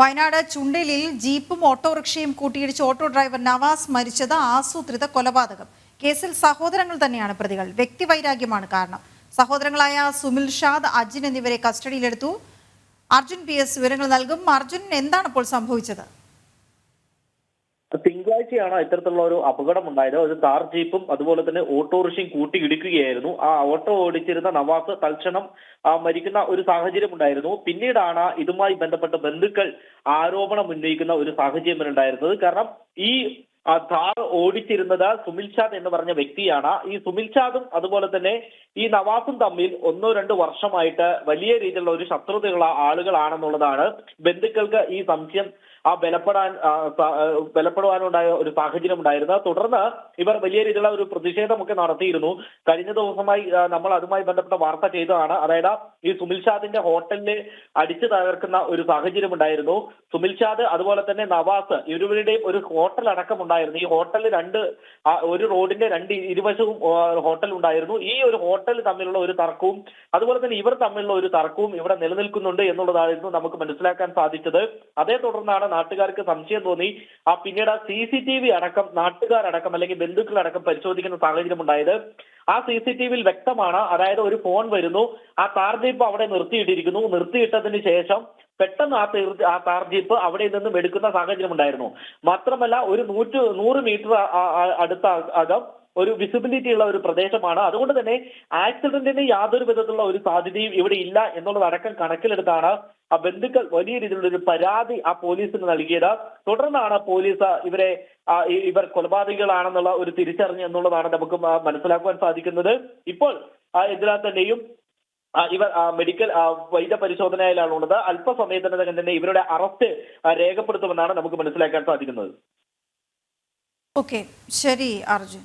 വയനാട് ചുണ്ടിലിൽ ജീപ്പും ഓട്ടോറിക്ഷയും കൂട്ടിയിടിച്ച് auto driver Nawaz മരിച്ചത് ആസൂത്രിത കൊലപാതകം. കേസിൽ സഹോദരങ്ങൾ തന്നെയാണ് പ്രതികൾ. വ്യക്തിവൈരാഗ്യമാണ് കാരണം. സഹോദരങ്ങളായ സുമിൽ ഷാദ് അജിൻ എന്നിവരെ കസ്റ്റഡിയിലെടുത്തു. അർജുൻ പി എസ് വിവരങ്ങൾ നൽകും. അർജുൻ എന്താണ് ഇപ്പോൾ സംഭവിച്ചത്? തിങ്കളാഴ്ചയാണ് ഇത്തരത്തിലുള്ള ഒരു അപകടം ഉണ്ടായത് ഒരു കാർ ജീപ്പും അതുപോലെ തന്നെ ഓട്ടോറിക്ഷയും കൂട്ടി ഇടിക്കുകയായിരുന്നു ആ ഓട്ടോ ഓടിച്ചിരുന്ന നവാസ് തൽക്ഷണം മരിക്കുന്ന ഒരു സാഹചര്യം ഉണ്ടായിരുന്നു പിന്നീടാണ് ഇതുമായി ബന്ധപ്പെട്ട ബന്ധുക്കൾ ആരോപണം ഉന്നയിക്കുന്ന ഒരു സാഹചര്യം ഉണ്ടായിരുന്നത്. കാരണം ഈ ആ താർ ഓടിച്ചിരുന്നത് സുമിൽ ഷാദ് എന്ന് പറഞ്ഞ വ്യക്തിയാണ്. ഈ സുമിൽ ഷാദും അതുപോലെ തന്നെ ഈ നവാസും തമ്മിൽ ഒന്നോ രണ്ടോ വർഷമായിട്ട് വലിയ രീതിയിലുള്ള ഒരു ശത്രുതയുള്ള ആളുകളാണെന്നുള്ളതാണ് ബന്ധുക്കൾക്ക് ഈ സംശയം ആ ബലപ്പെടാൻ ബലപ്പെടുവാനുണ്ടായ ഒരു സാഹചര്യം ഉണ്ടായിരുന്നു തുടർന്ന് ഇവർ വലിയ രീതിയിലുള്ള ഒരു പ്രതിഷേധമൊക്കെ നടത്തിയിരുന്നു. കഴിഞ്ഞ ദിവസമായി നമ്മൾ അതുമായി ബന്ധപ്പെട്ട വാർത്ത ചെയ്തതാണ്. അതായത് ഈ സുമിൽ ഷാദിന്റെ ഹോട്ടലിനെ അടിച്ചു തകർക്കുന്ന ഒരു സാഹചര്യം ഉണ്ടായിരുന്നു. സുമിൽ ഷാദ് അതുപോലെ തന്നെ നവാസ് ഇരുവരുടെയും ഒരു ഹോട്ടൽ അടക്കം ഉണ്ടായിരുന്നു. ഈ ഹോട്ടൽ രണ്ട് ഒരു റോഡിന്റെ രണ്ട് ഇരുവശവും ഹോട്ടൽ ഉണ്ടായിരുന്നു. ഈ ഒരു ഹോട്ടൽ തമ്മിലുള്ള ഒരു തർക്കവും അതുപോലെ തന്നെ ഇവർ തമ്മിലുള്ള ഒരു തർക്കവും ഇവിടെ നിലനിൽക്കുന്നുണ്ട് എന്നുള്ളതായിരുന്നു നമുക്ക് മനസ്സിലാക്കാൻ സാധിച്ചത്. അതേ തുടർന്നാണ് നാട്ടുകാർക്ക് സംശയം തോന്നി. ആ പിന്നീട് സി സി ടി വി അടക്കം നാട്ടുകാരടക്കം അല്ലെങ്കിൽ ബന്ധുക്കളടക്കം പരിശോധിക്കുന്ന സാഹചര്യം ഉണ്ടായത്. ആ സി സി ടി വിയിൽ വ്യക്തമാണ് അതായത് ഒരു ഫോൺ വരുന്നു. ആ ജീപ്പ് അവിടെ നിർത്തിയിട്ടിരിക്കുന്നു. നിർത്തിയിട്ടതിന് ശേഷം പെട്ടെന്ന് ആ ആ താർജീപ്പ് അവിടെ നിന്നും എടുക്കുന്ന സാഹചര്യം ഉണ്ടായിരുന്നു. മാത്രമല്ല ഒരു നൂറ്റ് നൂറ് മീറ്റർ അടുത്ത അകം ഒരു വിസിബിലിറ്റി ഉള്ള ഒരു പ്രദേശമാണ്. അതുകൊണ്ട് തന്നെ ആക്സിഡന്റിന് യാതൊരു വിധത്തിലുള്ള ഒരു സാധ്യതയും ഇവിടെ ഇല്ല എന്നുള്ളതടക്കം കണക്കിലെടുത്താണ് ആ ബന്ധുക്കൾ വലിയ രീതിയിലുള്ള ഒരു പരാതി ആ പോലീസിന് നൽകിയത്. തുടർന്നാണ് പോലീസ് ഇവരെ ഇവർ കൊലപാതകികളാണെന്നുള്ള ഒരു തിരിച്ചറിഞ്ഞ് എന്നുള്ളതാണ് നമുക്ക് മനസ്സിലാക്കുവാൻ സാധിക്കുന്നത്. ഇപ്പോൾ ഇതിനകത്ത് തന്നെയും ഇവർ മെഡിക്കൽ വൈദ്യ പരിശോധനയിലാണ് ഉള്ളത് അല്പസമയത്തിനകം തന്നെ ഇവരുടെ അറസ്റ്റ് രേഖപ്പെടുത്തുമെന്നാണ് നമുക്ക് മനസ്സിലാക്കാൻ സാധിക്കുന്നത്. ഓക്കെ. ശരി അർജുൻ.